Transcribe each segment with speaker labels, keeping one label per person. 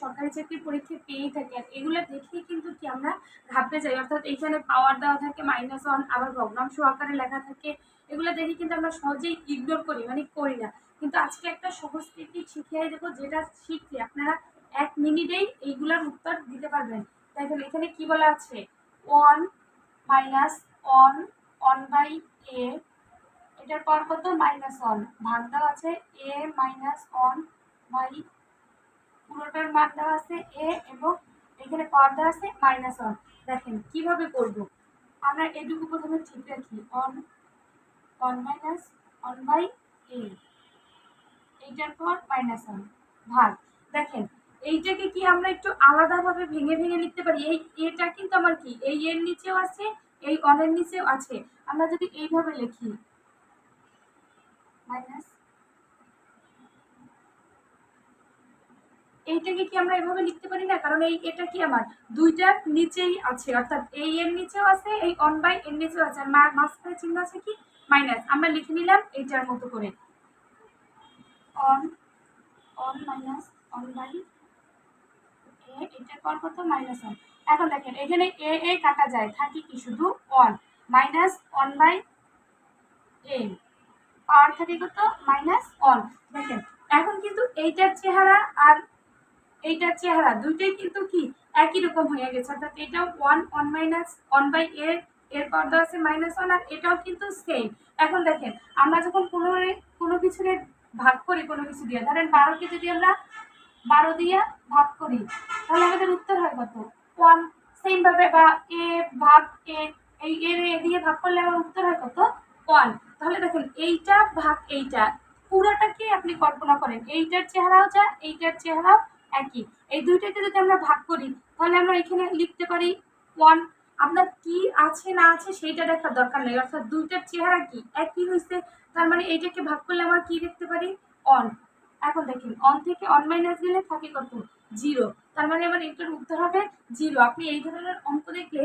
Speaker 1: সরকারি চাকরির পরীক্ষা পেয়েই থাকি আর এগুলো দেখেই কিন্তু কি আমরা ঘাবড়ে যাই অর্থাৎ এইখানে পাওয়ার দেওয়া থাকে মাইনাস ওয়ান আবার ভগ্নাংশ আকারে লেখা থাকে। এগুলো দেখে কিন্তু আমরা সহজেই ইগনোর করি মানে করি না। কিন্তু আজকে একটা সহজ টেকনিক শিখিয়ে দেবো যেটা শিখলে আপনারা এক মিনিটেই এইগুলোর উত্তর দিতে পারবেন। দেখেন এখানে কি বলা আছে? One minus one one by a এটার পর কত? মাইনাস ওয়ান ভাগ দেওয়া আছে এ মাইনাস ওয়ান বাই পুরোটার মান দেওয়া আছে এ এবং এখানে পাওয়ার দেওয়া আছে মাইনাস ওয়ান দেখেন, কীভাবে করব? আমরা এটুকু প্রথমে ঠিক রাখি। One one minus one by a এইটার পর মাইনাস ওয়ান ভাগ। দেখেন, এইটাকে কি আমরা একটু আলাদাভাবে ভেঙে ভেঙে লিখতে পারি? এই এটা কিন্তু আমার কি? এই এর নিচেও আছে, এই অনের নিচেও আছে। আমরা যদি এইভাবে লিখি মাইনাস এইটাকে কি আমরা এভাবে লিখতে পারি না? কারণ এই, এটা কি আমার? দুইটার নিচেই আছে, অর্থাৎ এই এর নিচেও আছে, এই অন বাই এর নিচেও আছে। আর মা- মাঝখানে চিহ্ন আছে কি? মাইনাস আমরা লিখে নিলাম এইটার মতো করে। One one minus one by এটার পর কত? মাইনাস ওয়ান এখন দেখেন, এখানে এ এ কাটা যায়, থাকে কি শুধু one minus one by a power থাকে কত? মাইনাস ওয়ান দেখেন, এখন কিন্তু এইটার চেহারা আর এইটার চেহারা, দুইটাই কিন্তু কি? একই রকম হয়ে গেছে। অর্থাৎ এটাও one one minus one by a এর পর দেওয়া আছে মাইনাস ওয়ান আর এটাও কিন্তু সেম এখন দেখেন, আমরা যখন কোনো কোনো কিছুকে ভাগ করি, কোনো কিছু দিয়ে, ধরেন বারোকে যদি আমরা বারো দিয়ে ভাগ করি, তাহলে আমাদের উত্তর হয় কত? ওয়ান সেম ভাবে বা এ ভাগ এ এই এর এ দিয়ে ভাগ করলে আমার উত্তর হয় কত? ওয়ান তাহলে দেখেন, এইটা ভাগ এইটা, পুরোটাকে আপনি কল্পনা করেন। এইটার চেহারাও যা, এইটার চেহারাও একই। এই দুইটাকে যদি আমরা ভাগ করি, তাহলে আমরা এখানে লিখতে পারি ওয়ান আপনার কি আছে, না আছে, সেইটা দেখার দরকার নেই। অর্থাৎ দুইটার চেহারা কি? একই হয়েছে তার মানে এইটাকে ভাগ করলে আমরা কি দেখতে পারি? অন এখন দেখেন অন থেকে অন মাইনাস গেলে থাকে কত? জিরো তার মানে আমার এইটার উত্তর হবে জিরো আপনি এই ধরনের অঙ্ক দেখলে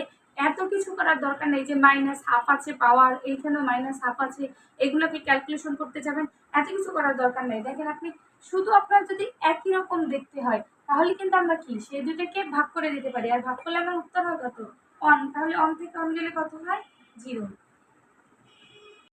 Speaker 1: করার দরকার নেই যে মাইনাস হাফ আছে পাওয়ার এইখানেও মাইনাস হাফ আছে, এগুলোকে ক্যালকুলেশন করতে যাবেন, এত কিছু করার দরকার নেই। দেখেন আপনি, শুধু আপনার যদি একই রকম দেখতে হয়, তাহলে কিন্তু আমরা কি? সেই দুটাকে ভাগ করে দিতে পারি। আর ভাগ করলে আমার উত্তর হয় কত? অন তাহলে অন থেকে অন গেলে কত হয়? জিরো